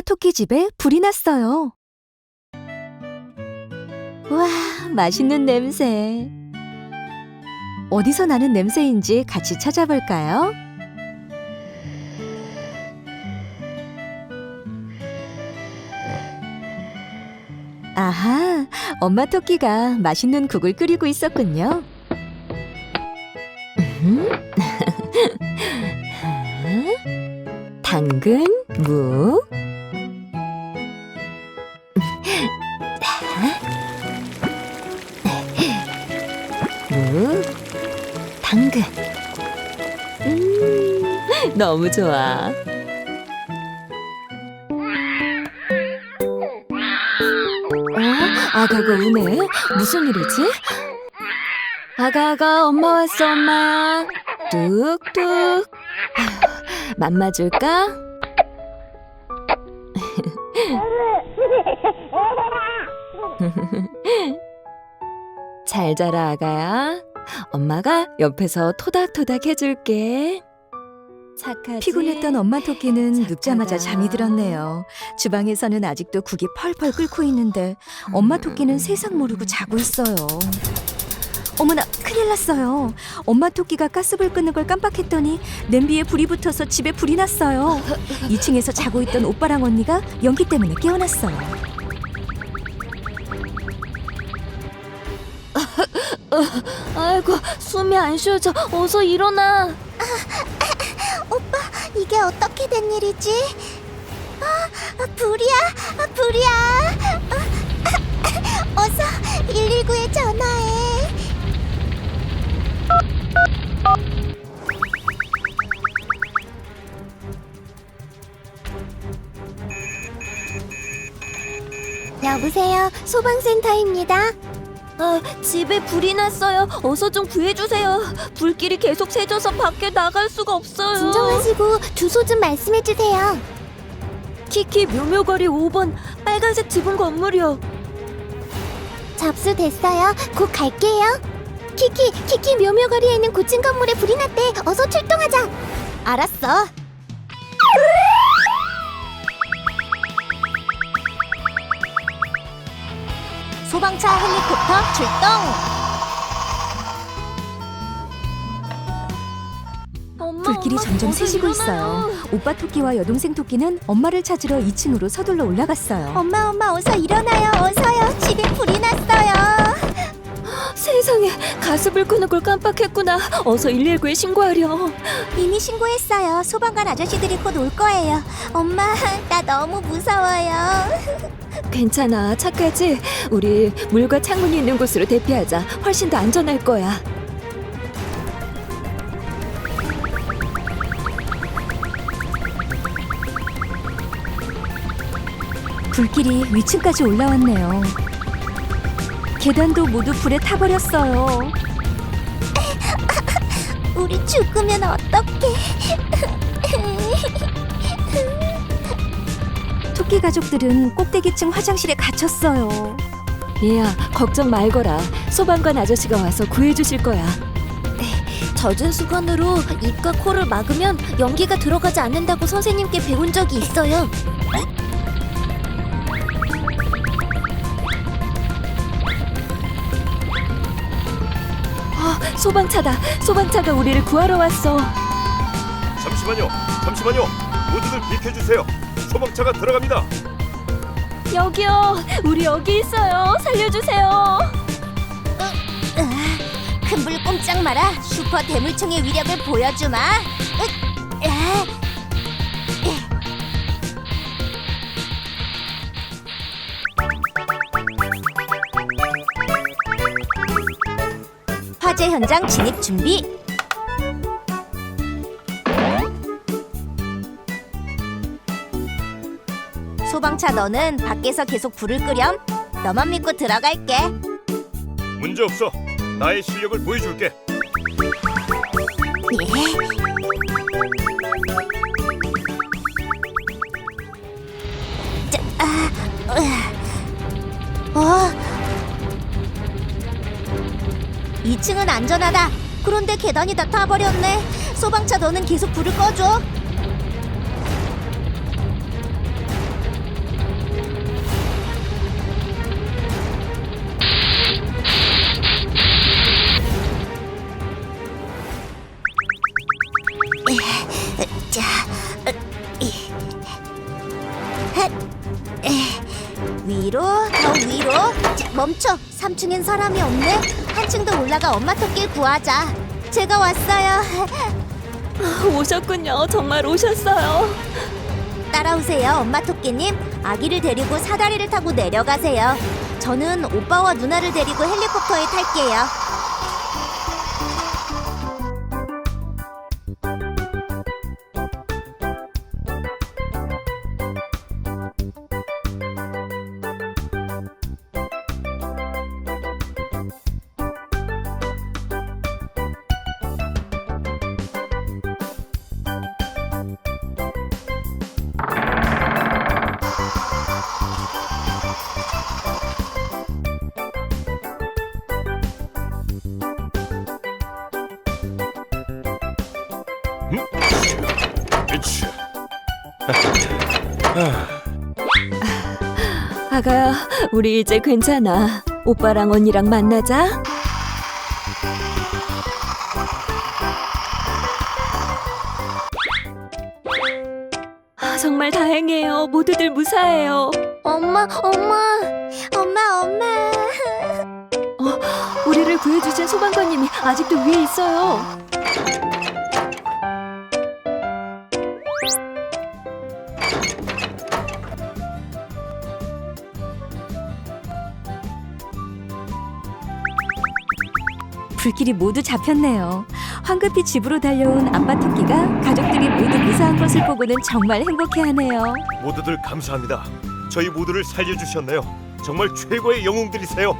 토끼 집에 불이 났어요. 와, 맛있는 냄새. 어디서 나는 냄새인지 같이 찾아볼까요? 아하, 엄마 토끼가 맛있는 국을 끓이고 있었군요. 음. 당근, 무, 너무 좋아. 어? 아가가 우네? 무슨 일이지? 아가 아가 엄마 왔어 엄마. 뚝뚝. 아휴, 맘마 줄까? 잘 자라 아가야. 엄마가 옆에서 토닥토닥 해줄게. 착하지? 피곤했던 엄마 토끼는 착하다. 눕자마자 잠이 들었네요. 주방에서는 아직도 국이 펄펄 끓고 있는데 엄마 토끼는 세상 모르고 자고 있어요. 어머나 큰일 났어요. 엄마 토끼가 가스불 끄는 걸 깜빡했더니 냄비에 불이 붙어서 집에 불이 났어요. 2층에서 자고 있던 오빠랑 언니가 연기 때문에 깨어났어요. 아이고 숨이 안 쉬어져. 어서 일어나. 이게 어떻게 된 일이지? 아, 아, 불이야, 아, 불이야. 아, 어서 119에 전화해. 여보세요, 소방센터입니다. 아, 집에 불이 났어요. 어서 좀 구해주세요. 불길이 계속 새져서 밖에 나갈 수가 없어요. 진정하시고 주소 좀 말씀해 주세요. 키키 묘묘거리 5번 빨간색 지붕 건물이요. 접수됐어요. 곧 갈게요. 키키, 키키 묘묘거리에 있는 고층 건물에 불이 났대. 어서 출동하자. 알았어. 소방차 헬리콥터 출동. 엄마, 불길이 엄마, 점점 어서 새지고 일어나요. 있어요. 오빠 토끼와 여동생 토끼는 엄마를 찾으러 2층으로 서둘러 올라갔어요. 엄마, 엄마 어서 일어나요. 어서요. 집에 불이 났어요. 세상에 가스불 끄는 걸 깜빡했구나. 어서 119에 신고하렴. 이미 신고했어요. 소방관 아저씨들이 곧 올 거예요. 엄마, 나 너무 무서워요. 괜찮아, 착하지? 우리 물과 창문이 있는 곳으로 대피하자. 훨씬 더 안전할 거야. 불길이 위층까지 올라왔네요. 계단도 모두 불에 타버렸어요. 우리 죽으면 어떡해? 토끼 가족들은 꼭대기층 화장실에 갇혔어요. 얘야, 걱정 말거라. 소방관 아저씨가 와서 구해주실 거야. 젖은 수건으로 입과 코를 막으면 연기가 들어가지 않는다고 선생님께 배운 적이 있어요. 소방차다. 소방차가 우리를 구하러 왔어. 잠시만요. 잠시만요. 모두들 비켜주세요. 소방차가 들어갑니다. 여기요. 우리 여기 있어요. 살려주세요. 큰불 꼼짝 마라. 슈퍼 대물총의 위력을 보여주마. 으, 아. 현장 진입 준비. 소방차 너는 밖에서 계속 불을 끄렴. 너만 믿고 들어갈게. 문제 없어. 나의 실력을 보여줄게. 어? 2층은 안전하다. 그런데 계단이 다 타버렸네. 소방차 너는 계속 불을 꺼줘. 올라가 엄마 토끼를 구하자. 제가 왔어요. 오셨군요. 정말 오셨어요. 따라오세요 엄마 토끼님. 아기를 데리고 사다리를 타고 내려가세요. 저는 오빠와 누나를 데리고 헬리콥터에 탈게요 그치. 아가야, 우리 이제 괜찮아. 오빠랑 언니랑 만나자. 아, 정말 다행이에요. 모두들 무사해요. 엄마 엄마 엄마 엄마 우리를 구해주신 소방관님이 아직도 위에 있어요. 불길이 모두 잡혔네요. 황급히 집으로 달려온 아빠 토끼가 가족들이 모두 무사한 것을 보고는 정말 행복해하네요. 모두들 감사합니다. 저희 모두를 살려주셨네요. 정말 최고의 영웅들이세요.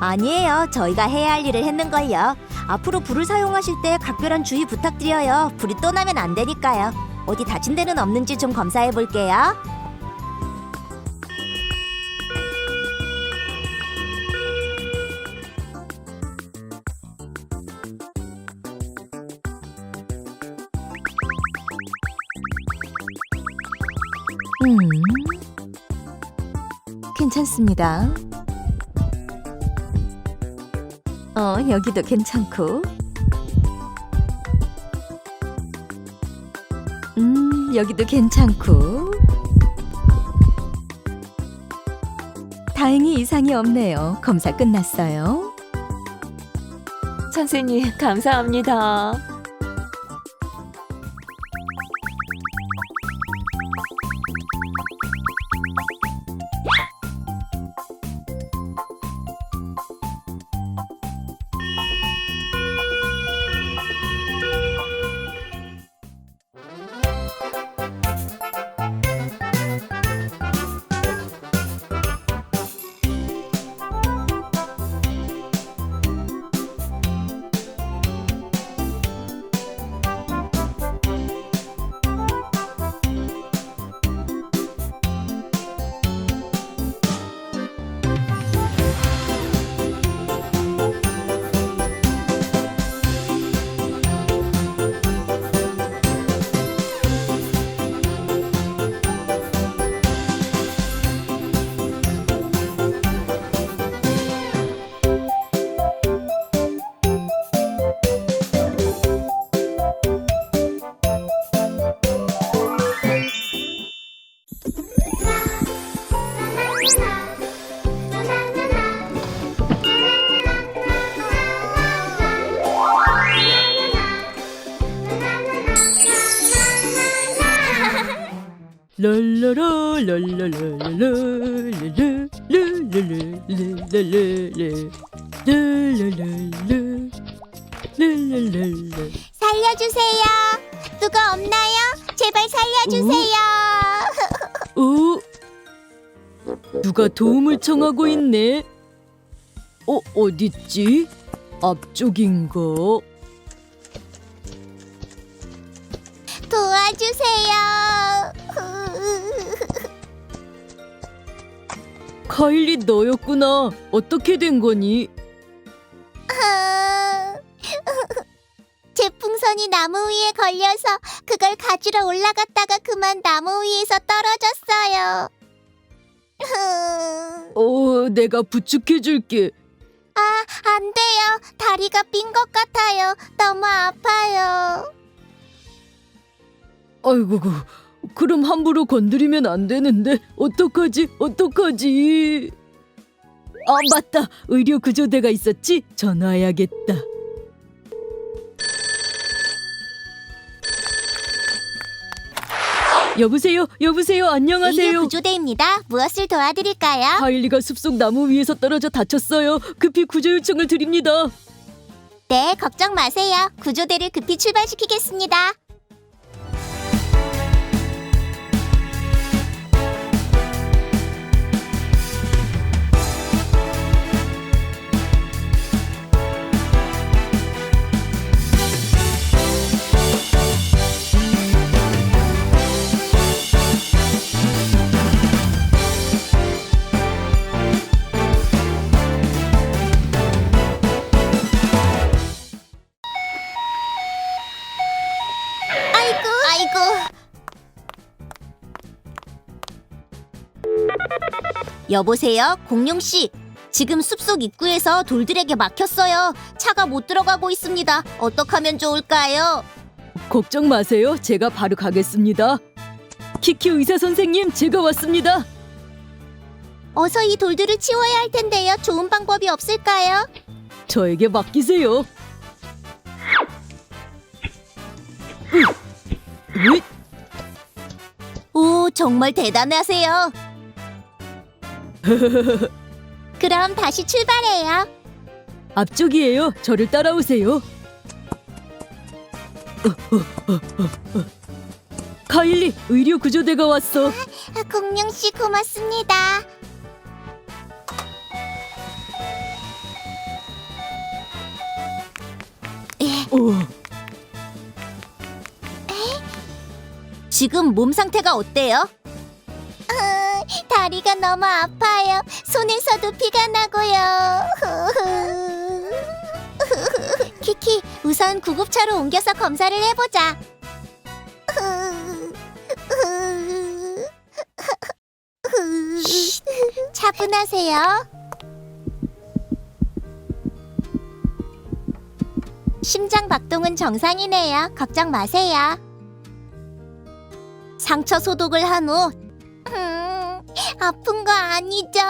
아니에요. 저희가 해야 할 일을 했는걸요. 앞으로 불을 사용하실 때 각별한 주의 부탁드려요. 불이 또 나면 안 되니까요. 어디 다친 데는 없는지 좀 검사해 볼게요. 음, 괜찮습니다. 어, 여기도 괜찮고. 음, 여기도 괜찮고. 다행히 이상이 없네요. 검사 끝났어요. 선생님, 감사합니다. 살려주세요. 누가 없나요? 제발 살려주세요. 어? 누가 도움을 청하고 있네. 어 어딨지? 앞쪽인가? 카일리 너였구나. 어떻게 된 거니? 제풍선이 나무 위에 걸려서 그걸 가지러 올라갔다가 그만 나무 위에서 떨어졌어요. 어, 내가 부축해 줄게. 아, 안 돼요. 다리가 삔 것 같아요. 너무 아파요. 아이고, 그, 그럼 함부로 건드리면 안 되는데 어떡하지? 어떡하지? 아, 맞다. 의료 구조대가 있었지? 전화해야겠다. 여보세요? 여보세요? 안녕하세요. 의료 구조대입니다. 무엇을 도와드릴까요? 카일리가 숲속 나무 위에서 떨어져 다쳤어요. 급히 구조 요청을 드립니다. 네, 걱정 마세요. 구조대를 급히 출발시키겠습니다. 여보세요, 공룡 씨. 지금 숲속 입구에서 돌들에게 막혔어요. 차가 못 들어가고 있습니다. 어떡하면 좋을까요? 걱정 마세요. 제가 바로 가겠습니다. 키키 의사 선생님, 제가 왔습니다. 어서 이 돌들을 치워야 할 텐데요. 좋은 방법이 없을까요? 저에게 맡기세요. 으, 으, 오, 정말 대단하세요. 그럼 다시 출발해요. 앞쪽이에요. 저를 따라오세요. 어, 어, 어, 어, 어. 카일리, 의료 구조대가 왔어. 아, 공룡 씨 고맙습니다. 어, 지금 몸 상태가 어때요? 다리가 너무 아파요. 손에서도 피가 나고요. 키키, 우선 구급차로 옮겨서 검사를 해보자. 차분하세요. 심장 박동은 정상이네요. 걱정 마세요. 상처 소독을 한 후, 음, 아픈 거 아니죠?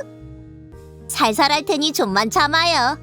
살살 할 테니 좀만 참아요.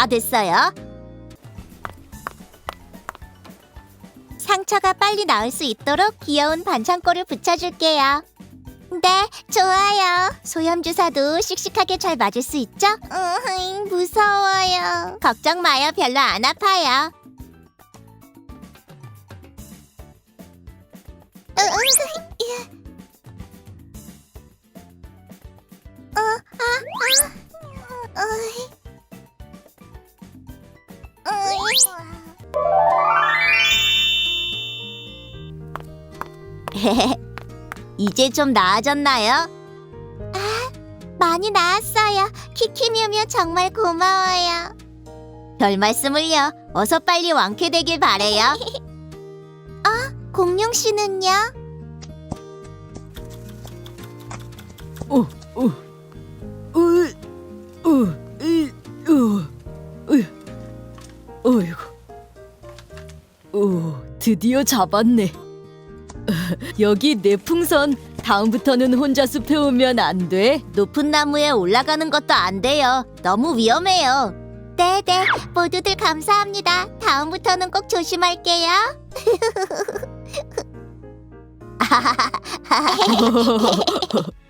다 됐어요. 상처가 빨리 나을 수 있도록 귀여운 반창고를 붙여줄게요. 네, 좋아요. 소염 주사도 씩씩하게 잘 맞을 수 있죠? 으, 무서워요. 걱정 마요. 별로 안 아파요. 으, 으, 예. 이제 좀 나아졌나요? 아, 많이 나았어요. 키키뮤뮤 정말 고마워요. 별 말씀을요. 어서 빨리 완쾌되길 바래요. 아, 공룡 씨는요? 어, 어. 어이구. 오, 드디어 잡았네. 여기 내 풍선. 다음부터는 혼자 숲에 오면 안 돼. 높은 나무에 올라가는 것도 안 돼요. 너무 위험해요. 네네, 모두들 감사합니다. 다음부터는 꼭 조심할게요.